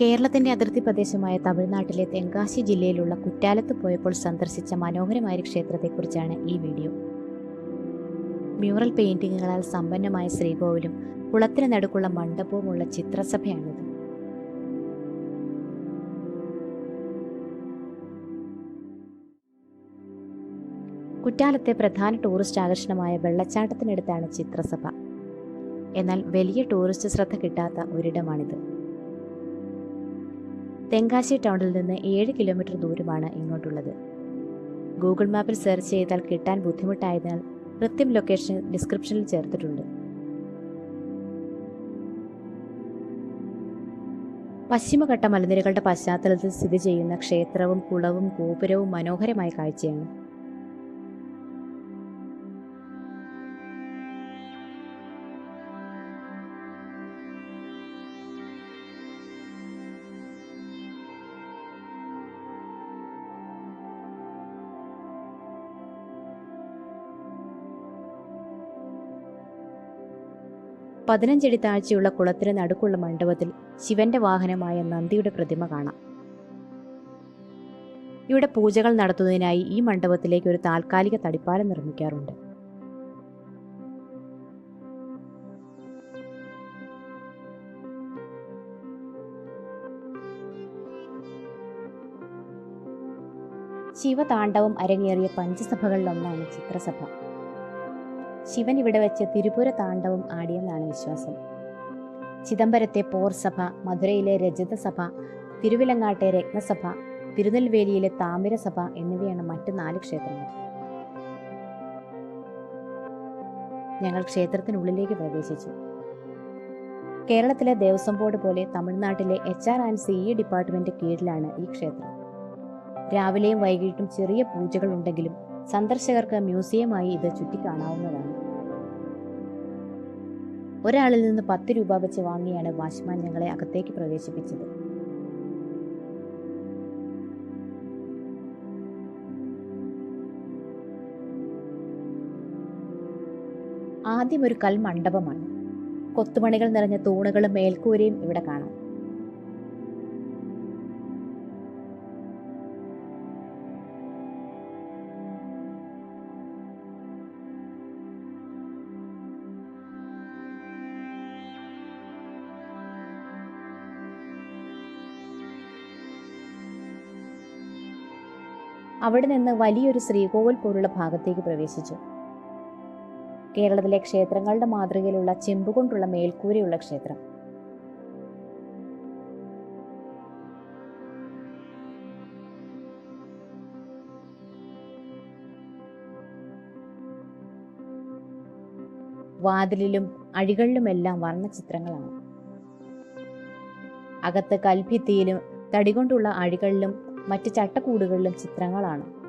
കേരളത്തിന്റെ അതിർത്തി പ്രദേശമായ തമിഴ്നാട്ടിലെ തെങ്കാശി ജില്ലയിലുള്ള കുറ്റാലത്ത് പോയപ്പോൾ സന്ദർശിച്ച മനോഹരമായ ക്ഷേത്രത്തെക്കുറിച്ചാണ് ഈ വീഡിയോ. മ്യൂറൽ പെയിന്റിങ്ങുകളാൽ സമ്പന്നമായ ശ്രീകോവിലും കുളത്തിന് നടുക്കുള്ള മണ്ഡപവുമുള്ള ചിത്രസഭയാണിത്. കുറ്റാലത്തെ പ്രധാന ടൂറിസ്റ്റ് ആകർഷണമായ വെള്ളച്ചാട്ടത്തിനടുത്താണ് ചിത്രസഭ. എന്നാൽ വലിയ ടൂറിസ്റ്റ് ശ്രദ്ധ കിട്ടാത്ത ഒരിടമാണിത്. തെങ്കാശി ടൗണിൽ നിന്ന് ഏഴ് കിലോമീറ്റർ ദൂരമാണ് ഇങ്ങോട്ടുള്ളത്. ഗൂഗിൾ മാപ്പിൽ സെർച്ച് ചെയ്താൽ കിട്ടാൻ ബുദ്ധിമുട്ടായതിനാൽ കൃത്യം ലൊക്കേഷൻ ഡിസ്ക്രിപ്ഷനിൽ ചേർത്തിട്ടുണ്ട്. പശ്ചിമഘട്ട മലനിരകളുടെ പശ്ചാത്തലത്തിൽ സ്ഥിതി ചെയ്യുന്ന ക്ഷേത്രവും കുളവും ഗോപുരവും മനോഹരമായ കാഴ്ചയാണ്. പതിനഞ്ചടി താഴ്ചയുള്ള കുളത്തിന് നടുക്കുള്ള മണ്ഡപത്തിൽ ശിവന്റെ വാഹനമായ നന്ദിയുടെ പ്രതിമ കാണാം. ഇവിടെ പൂജകൾ നടത്തുന്നതിനായി ഈ മണ്ഡപത്തിലേക്ക് ഒരു താൽക്കാലിക തടിപ്പാലം നിർമ്മിക്കാറുണ്ട്. ശിവതാണ്ഡവം അരങ്ങേറിയ പഞ്ചസഭകളിലൊന്നാണ് ചിത്രസഭ. ശിവൻ ഇവിടെ വെച്ച് തിരുപുര താണ്ഡവം ആടിയെന്നാണ് വിശ്വാസം. ചിദംബരത്തെ പോർസഭ മധുരയിലെ രജതസഭ തിരുവിലങ്ങാട്ടെ രത്നസഭ തിരുനെൽവേലിയിലെ താമിരസഭ എന്നിവയാണ് മറ്റ് നാല് ക്ഷേത്രങ്ങൾ. ഞങ്ങൾ ക്ഷേത്രത്തിനുള്ളിലേക്ക് പ്രവേശിച്ചു. കേരളത്തിലെ ദേവസ്വം ബോർഡ് പോലെ തമിഴ്നാട്ടിലെ H R and C E department കീഴിലാണ് ഈ ക്ഷേത്രം. രാവിലെയും വൈകിട്ടും ചെറിയ പൂജകൾ ഉണ്ടെങ്കിലും സന്ദർശകർക്ക് മ്യൂസിയമായി ഇത് ചുറ്റിക്കാണാവുന്നതാണ്. ഒരാളിൽ നിന്ന് പത്ത് രൂപ വെച്ച് വാങ്ങിയാണ് വാച്ച്മാൻ ഞങ്ങളെ അകത്തേക്ക് പ്രവേശിപ്പിച്ചത്. ആദ്യം ഒരു കൽമണ്ഡപമാണ്. കൊത്തുപണികൾ നിറഞ്ഞ തൂണുകളും മേൽക്കൂരയും ഇവിടെ കാണാം. അവിടെ നിന്ന് വലിയൊരു ശ്രീകോവിൽ പോലുള്ള ഭാഗത്തേക്ക് പ്രവേശിച്ചു. കേരളത്തിലെ ക്ഷേത്രങ്ങളുടെ മാതൃകയിലുള്ള ചെമ്പുകൊണ്ടുള്ള മേൽക്കൂരയുള്ള ക്ഷേത്രം. വാതിലിലും അഴികളിലുമെല്ലാം വർണചിത്രങ്ങളാണ് അകത്ത് കൽഭിത്തിയിലും തടികൊണ്ടുള്ള അഴികളിലും മറ്റ് ചട്ടക്കൂടുകളിലും ചിത്രങ്ങളാണ്.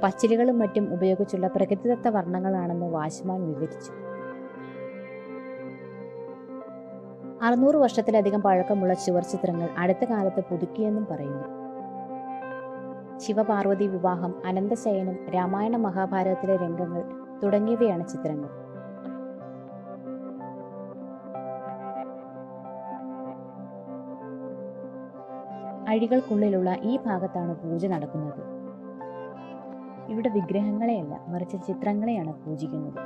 പച്ചിലുകളും മറ്റും ഉപയോഗിച്ചുള്ള പ്രകൃതിദത്ത വർണങ്ങളാണെന്ന് വാശ്മാൻ വിവരിച്ചു. അറുന്നൂറ് വർഷത്തിലധികം പഴക്കമുള്ള ചുവർ ചിത്രങ്ങൾ അടുത്ത കാലത്ത് പുതുക്കിയെന്നും പറയുന്നു. ശിവപാർവതി വിവാഹം അനന്തശയനം രാമായണ മഹാഭാരതത്തിലെ രംഗങ്ങൾ തുടങ്ങിയവയാണ് ചിത്രങ്ങൾ. അഴികൾക്കുള്ളിലുള്ള ഈ ഭാഗത്താണ് പൂജ നടക്കുന്നത്. ഇവിടെ വിഗ്രഹങ്ങളെയല്ല മറിച്ച് ചിത്രങ്ങളെയാണ് പൂജിക്കുന്നത്.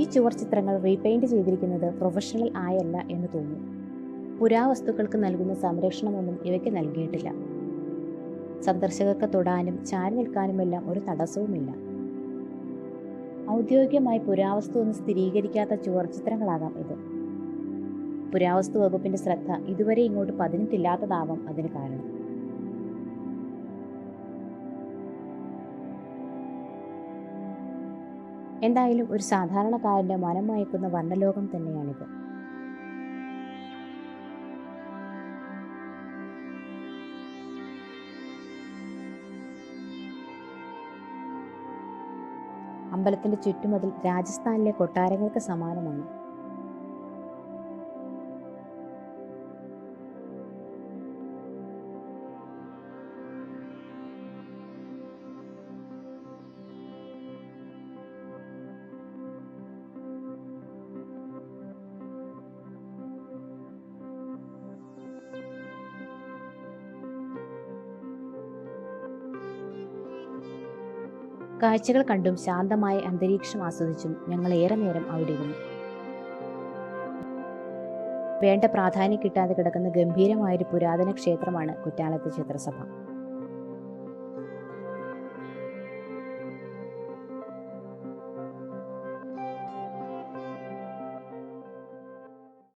ഈ ചുവർ ചിത്രങ്ങൾ റീപെയിന്റ് ചെയ്തിരിക്കുന്നത് പ്രൊഫഷണൽ ആയല്ല എന്ന് തോന്നുന്നു പുരാവസ്തുക്കൾക്ക് നൽകുന്ന സംരക്ഷണമൊന്നും ഇവയ്ക്ക് നൽകിയിട്ടില്ല. സന്ദർശകർക്ക് തൊടാനും ചാരി നിൽക്കാനുമെല്ലാം ഒരു തടസ്സവുമില്ല. ഔദ്യോഗികമായി പുരാവസ്തു എന്ന് സ്ഥിരീകരിക്കാത്ത ചുവർച്ചിത്രങ്ങളാകാം ഇത്. പുരാവസ്തു വകുപ്പിന്റെ ശ്രദ്ധ ഇതുവരെ ഇങ്ങോട്ട് പതിഞ്ഞിട്ടില്ലാത്തതാവാം അതിന് കാരണം. എന്തായാലും ഒരു സാധാരണക്കാരന്റെ മനം മയക്കുന്ന വർണലോകം തന്നെയാണിത്. അമ്പലത്തിന്റെ ചുറ്റുമതിൽ രാജസ്ഥാനിലെ കൊട്ടാരങ്ങൾക്ക് സമാനമാണ്. കാഴ്ചകൾ കണ്ടും ശാന്തമായ അന്തരീക്ഷം ആസ്വദിച്ചും ഞങ്ങൾ ഏറെ നേരം അവിടെ ഇരുന്നു വേണ്ട പ്രാധാന്യം കിട്ടാതെ കിടക്കുന്ന ഗംഭീരമായൊരു പുരാതന ക്ഷേത്രമാണ് കുറ്റാലത്തെ ചിത്രസഭ